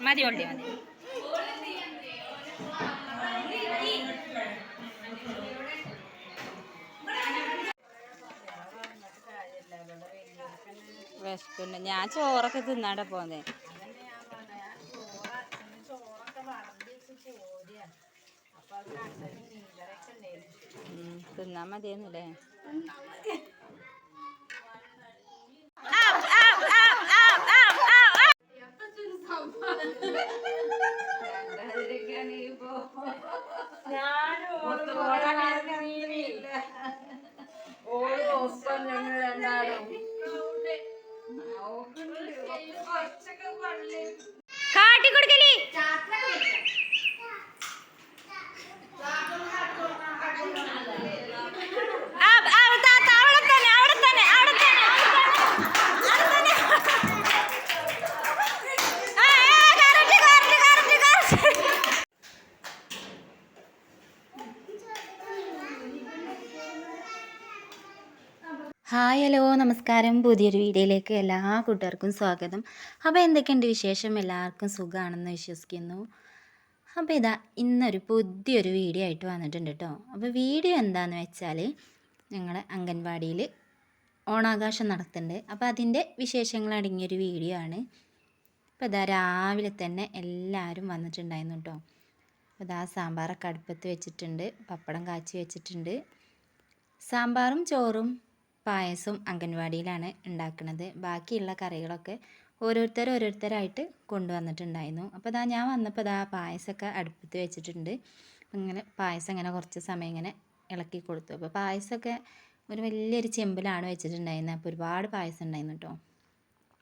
മതി ഉള്ളി മതി. വിശക്കുണ്ട് ഞാൻ ചോറൊക്കെ തിന്നാടെ പോന്നെ. തിന്നാ മതിയെന്നല്ലേ കാട്ടിക്കൊടുക്കലി ഹായ് ഹലോ നമസ്കാരം. പുതിയൊരു വീഡിയോയിലേക്ക് എല്ലാ കൂട്ടുകാർക്കും സ്വാഗതം. അപ്പോൾ എന്തൊക്കെയുണ്ട് വിശേഷം? എല്ലാവർക്കും സുഖമാണെന്ന് വിശ്വസിക്കുന്നു. അപ്പോൾ ഇതാ ഇന്നൊരു പുതിയൊരു വീഡിയോ ആയിട്ട് വന്നിട്ടുണ്ട് കേട്ടോ. അപ്പോൾ വീഡിയോ എന്താണെന്ന് വെച്ചാൽ ഞങ്ങൾ അംഗൻവാടിയിൽ ഓണാഘോഷം നടത്തുന്നുണ്ട്. അപ്പോൾ അതിന്റെ വിശേഷങ്ങൾ അടങ്ങിയൊരു വീഡിയോ ആണ്. അപ്പോൾ ഇതാ രാവിലെ തന്നെ എല്ലാവരും വന്നിട്ടുണ്ടായിരുന്നു കേട്ടോ. അപ്പോൾ ഇതാ സാമ്പാറൊക്കെ അടുപ്പത്ത് വെച്ചിട്ടുണ്ട്. പപ്പടം കാച്ചി വെച്ചിട്ടുണ്ട്. സാമ്പാറും ചോറും പായസവും അംഗൻവാടിയിലാണ് ഉണ്ടാക്കുന്നത് ബാക്കിയുള്ള കറികളൊക്കെ ഓരോരുത്തർ ഓരോരുത്തരായിട്ട് കൊണ്ടുവന്നിട്ടുണ്ടായിരുന്നു. അപ്പോൾ ഇതാ ഞാൻ വന്നപ്പോൾ ഇതാ പായസമൊക്കെ അടുപ്പത്ത് വെച്ചിട്ടുണ്ട്. ഇങ്ങനെ പായസം ഇങ്ങനെ കുറച്ച് സമയം ഇങ്ങനെ ഇളക്കി കൊടുത്തു. അപ്പോൾ പായസമൊക്കെ ഒരു വലിയൊരു ചെമ്പിലാണ് വെച്ചിട്ടുണ്ടായിരുന്നത്. അപ്പോൾ ഒരുപാട് പായസം ഉണ്ടായിരുന്നു കേട്ടോ.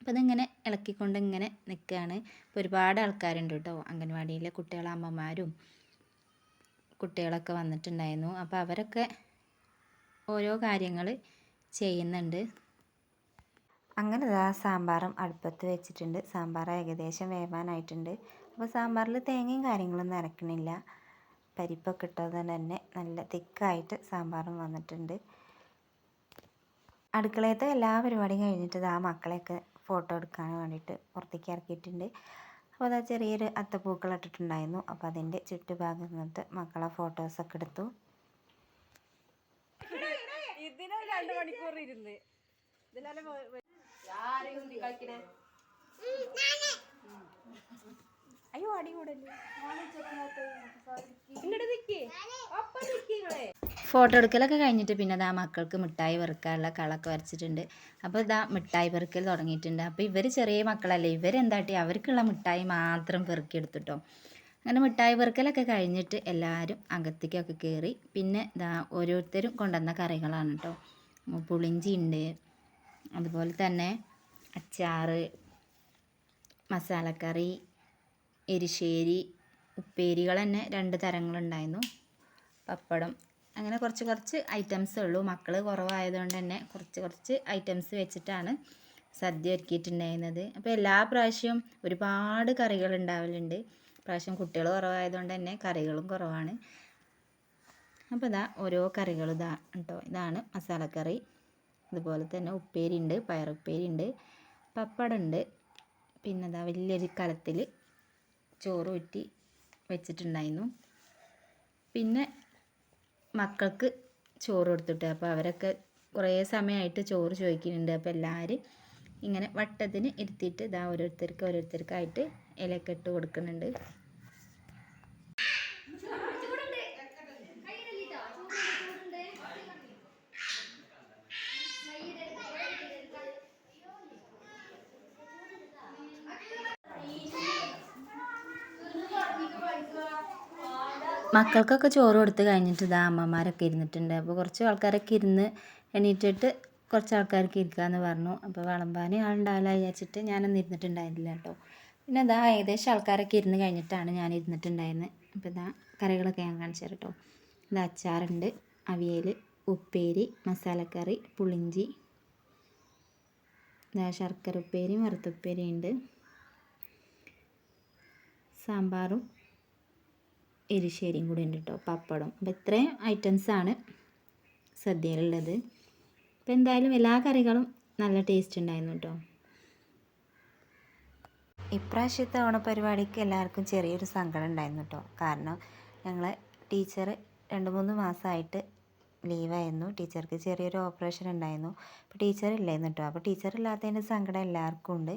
അപ്പോൾ അതിങ്ങനെ ഇളക്കിക്കൊണ്ട് ഇങ്ങനെ നിൽക്കുകയാണ്. ഇപ്പോൾ ഒരുപാട് ആൾക്കാരുണ്ട് കേട്ടോ. അംഗൻവാടിയിലെ കുട്ടികളെ അമ്മമാരും കുട്ടികളൊക്കെ വന്നിട്ടുണ്ടായിരുന്നു. അപ്പോൾ അവരൊക്കെ ഓരോ കാര്യങ്ങൾ ചെയ്യുന്നുണ്ട്. അങ്ങനെ ദാ സാമ്പാറും അടുപ്പത്ത് വെച്ചിട്ടുണ്ട്. സാമ്പാർ ഏകദേശം വേവാനായിട്ടുണ്ട്. അപ്പോൾ സാമ്പാറിൽ തേങ്ങയും കാര്യങ്ങളൊന്നും അരക്കണില്ല പരിപ്പൊക്കെ ഇട്ടത് തന്നെ നല്ല തിക്കായിട്ട് സാമ്പാറും വന്നിട്ടുണ്ട്. അടുക്കളയത്തെ എല്ലാ പരിപാടിയും കഴിഞ്ഞിട്ട് ഇതാ മക്കളെയൊക്കെ ഫോട്ടോ എടുക്കാൻ വേണ്ടിയിട്ട് പുറത്തേക്ക് ഇറക്കിയിട്ടുണ്ട്. അപ്പോൾ അതാ ചെറിയൊരു അത്തപ്പൂക്കൾ ഇട്ടിട്ടുണ്ടായിരുന്നു. അപ്പോൾ അതിന്റെ ചുറ്റുഭാഗത്ത് മക്കളെ ഫോട്ടോസൊക്കെ എടുത്തു. രണ്ട് മണിക്കൂർ ഇരുന്ന്. ഇതിലെ അയ്യോ അടി കൂടല്ലേ? ഇങ്ങോട്ട് നിക്കേ. ഒപ്പം നിക്കേ. ഫോട്ടോ എടുക്കലൊക്കെ കഴിഞ്ഞിട്ട് പിന്നെ ദാ മക്കൾക്ക് മിഠായി പെറുക്കാനുള്ള കളൊക്കെ വരച്ചിട്ടുണ്ട്. അപ്പോൾ ഇതാ മിഠായി പെറുക്കൽ തുടങ്ങിയിട്ടുണ്ട്. അപ്പോൾ ഇവർ ചെറിയ മക്കളല്ലേ ഇവരെന്താട്ടി അവർക്കുള്ള മിഠായി മാത്രം പെറുക്കിയെടുത്തിട്ടോ. അങ്ങനെ മിഠായി പെറുക്കലൊക്കെ കഴിഞ്ഞിട്ട് എല്ലാവരും അകത്തേക്കൊക്കെ കയറി പിന്നെ ഇതാ ഓരോരുത്തരും കൊണ്ടുവന്ന കറികളാണ് കേട്ടോ പുളിഞ്ചി ഉണ്ട് അതുപോലെ തന്നെ അച്ചാറ് മസാലക്കറി എരിശ്ശേരി ഉപ്പേരികൾ തന്നെ രണ്ട് തരങ്ങളുണ്ടായിരുന്നു പപ്പടം അങ്ങനെ കുറച്ച് കുറച്ച് ഐറ്റംസ് ഉള്ളൂ. മക്കൾ കുറവായതുകൊണ്ട് തന്നെ കുറച്ച് കുറച്ച് ഐറ്റംസ് വെച്ചിട്ടാണ് സദ്യ ഒരുക്കിയിട്ടുണ്ടായിരുന്നത്. അപ്പോൾ എല്ലാ പ്രാവശ്യവും ഒരുപാട് കറികൾ ഉണ്ടാവലുണ്ട് പ്രാവശ്യം കുട്ടികൾ കുറവായതുകൊണ്ട് തന്നെ കറികളും കുറവാണ്. അപ്പോൾ ഇതാ ഓരോ കറികൾ ഇതാ കേട്ടോ. ഇതാണ് മസാലക്കറി. അതുപോലെ തന്നെ ഉപ്പേരി ഉണ്ട് പയറുപ്പേരി ഉണ്ട് പപ്പടം ഉണ്ട് പിന്നെ ഇതാ വലിയൊരു കലത്തിൽ ചോറ് ഊറ്റി വെച്ചിട്ടുണ്ടായിരുന്നു. പിന്നെ മക്കൾക്ക് ചോറ് കൊടുത്തിട്ട് അപ്പോൾ അവരൊക്കെ കുറേ സമയമായിട്ട് ചോറ് ചോദിക്കുന്നുണ്ട്. അപ്പോൾ എല്ലാവരും ഇങ്ങനെ വട്ടത്തിന് ഇരുത്തിയിട്ട് ഇതാ ഓരോരുത്തർക്ക് ഓരോരുത്തർക്കായിട്ട് ഇലയൊക്കെ ഇട്ട് കൊടുക്കുന്നുണ്ട്. മക്കൾക്കൊക്കെ ചോറ് കൊടുത്ത് കഴിഞ്ഞിട്ട് ഇതാ അമ്മമാരൊക്കെ ഇരുന്നിട്ടുണ്ട്. അപ്പോൾ കുറച്ച് ആൾക്കാരൊക്കെ ഇരുന്ന് എണീറ്റിട്ട് കുറച്ച് ആൾക്കാർക്ക് ഇരിക്കാമെന്ന് പറഞ്ഞു. അപ്പോൾ വിളമ്പാൻ ആളുണ്ടാവില്ല വിചാരിച്ചിട്ട് ഞാനൊന്നും ഇരുന്നിട്ടുണ്ടായിരുന്നില്ല കേട്ടോ. പിന്നെ ഇതാ ഏകദേശം ആൾക്കാരൊക്കെ ഇരുന്ന് കഴിഞ്ഞിട്ടാണ് ഞാൻ ഇരുന്നിട്ടുണ്ടായിരുന്നത് അപ്പോൾ ഇതാ കറികളൊക്കെ ഞാൻ കാണിച്ചു കേട്ടോ. ഇത് അച്ചാറുണ്ട് അവിയൽ ഉപ്പേരി മസാലക്കറി പുളിഞ്ചി ഇതാ ശർക്കര ഉപ്പേരിയും വറുത്തുപ്പേരിയും ഉണ്ട് സാമ്പാറും എരിശ്ശേരിയും കൂടി ഉണ്ട് കേട്ടോ പപ്പടം. അപ്പോൾ ഇത്രയും ഐറ്റംസാണ് സദ്യയിലുള്ളത്. അപ്പോൾ എന്തായാലും എല്ലാ കറികളും നല്ല ടേസ്റ്റ് ഉണ്ടായിരുന്നു കേട്ടോ ഇപ്രാവശ്യത്തെ ഓണപരിപാടിക്ക് എല്ലാവർക്കും ചെറിയൊരു സങ്കടം ഉണ്ടായിരുന്നു കേട്ടോ കാരണം ഞങ്ങൾ ടീച്ചർ രണ്ട് മൂന്ന് മാസമായിട്ട് ലീവായിരുന്നു ടീച്ചർക്ക് ചെറിയൊരു ഓപ്പറേഷൻ ഉണ്ടായിരുന്നു. അപ്പോൾ ടീച്ചർ ഇല്ലായിരുന്നു കേട്ടോ അപ്പോൾ ടീച്ചർ ഇല്ലാത്തതിന്റെ സങ്കടം എല്ലാവർക്കും ഉണ്ട്.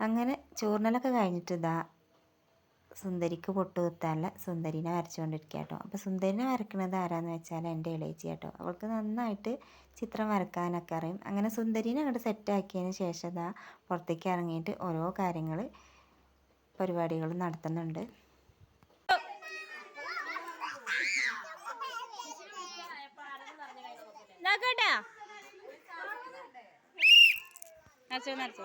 അങ്ങനെ ചോറിനലൊക്കെ കഴിഞ്ഞിട്ട് ഇതാ സുന്ദരിക്ക് പൊട്ട് കുത്താനുള്ള സുന്ദരിനെ വരച്ചുകൊണ്ടിരിക്കുക കേട്ടോ. അപ്പോൾ സുന്ദരിനെ വരക്കുന്നത് ആരാന്ന് വെച്ചാൽ എന്റെ ഇളയിച്ചി കേട്ടോ. അവൾക്ക് നന്നായിട്ട് ചിത്രം വരക്കാനൊക്കെ അറിയും. അങ്ങനെ സുന്ദരിനെ അങ്ങോട്ട് സെറ്റാക്കിയതിന് ശേഷം ഇതാ പുറത്തേക്ക് ഇറങ്ങിയിട്ട് ഓരോ കാര്യങ്ങൾ പരിപാടികൾ നടത്തുന്നുണ്ട്. നടിച്ചോ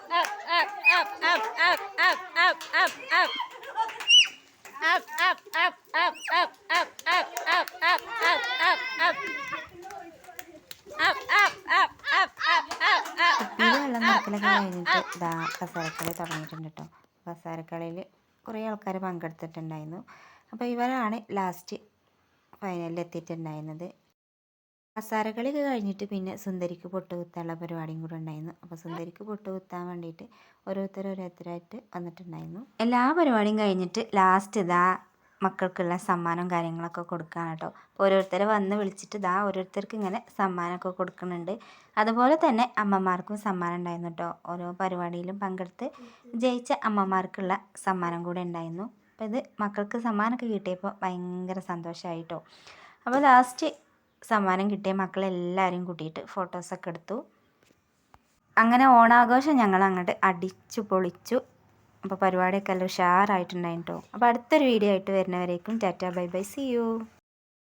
Up, up, up, up, up, up, up, up, up, up, up, up. Up, up, up, up, up, up, up, up. Up, up, up, up, up, up, up, up, up, up, up, up, up. Up, up, up, up, up, up, up, up, up, up, up, up. Up, up, up, up, up, up, up, കുപ്പിയിൽ വെള്ളം up, നിറക്കലൊക്കെ up, കഴിഞ്ഞിട്ട് up. ഇതാ കസാരക്കളി തുടങ്ങിയിട്ടുണ്ട് കേട്ടോ കസാരക്കളിയിൽ കുറേ ആൾക്കാർ പങ്കെടുത്തിട്ടുണ്ടായിരുന്നു അപ്പോൾ ഇവരാണ് ലാസ്റ്റ് ഫൈനലിൽ എത്തിയിട്ടുണ്ടായിരുന്നത് കസാരക്കളിയൊക്കെ കഴിഞ്ഞിട്ട് പിന്നെ സുന്ദരിക്ക് പൊട്ട് കുത്താനുള്ള പരിപാടിയും കൂടെ ഉണ്ടായിരുന്നു. അപ്പോൾ സുന്ദരിക്ക് പൊട്ട് കുത്താൻ വേണ്ടിയിട്ട് ഓരോരുത്തർ ഓരോരുത്തരായിട്ട് വന്നിട്ടുണ്ടായിരുന്നു. എല്ലാ പരിപാടിയും കഴിഞ്ഞിട്ട് ലാസ്റ്റ് ഇതാ മക്കൾക്കുള്ള സമ്മാനവും കാര്യങ്ങളൊക്കെ കൊടുക്കുകയാണ് കേട്ടോ. അപ്പോൾ ഓരോരുത്തരെ വന്ന് വിളിച്ചിട്ട് ഇതാ ഓരോരുത്തർക്ക് ഇങ്ങനെ സമ്മാനമൊക്കെ കൊടുക്കുന്നുണ്ട്. അതുപോലെ തന്നെ അമ്മമാർക്കും സമ്മാനം ഉണ്ടായിരുന്നു കേട്ടോ. ഓരോ പരിപാടിയിലും പങ്കെടുത്ത് ജയിച്ച അമ്മമാർക്കുള്ള സമ്മാനം കൂടെ ഉണ്ടായിരുന്നു. അപ്പോൾ ഇത് മക്കൾക്ക് സമ്മാനമൊക്കെ കിട്ടിയപ്പോൾ ഭയങ്കര സന്തോഷമായി കേട്ടോ. അപ്പോൾ ലാസ്റ്റ് സമ്മാനം കിട്ടിയ മക്കളെല്ലാവരും കൂട്ടിയിട്ട് ഫോട്ടോസൊക്കെ എടുത്തു. അങ്ങനെ ഓണാഘോഷം ഞങ്ങൾ അങ്ങോട്ട് അടിച്ചു പൊളിച്ചു. അപ്പോൾ പരിപാടിയൊക്കെ എല്ലാം ഉഷാറായിട്ടുണ്ടായിട്ടോ. അപ്പോൾ അടുത്തൊരു വീഡിയോ ആയിട്ട് വരുന്നവരേക്കും tata bye bye. See you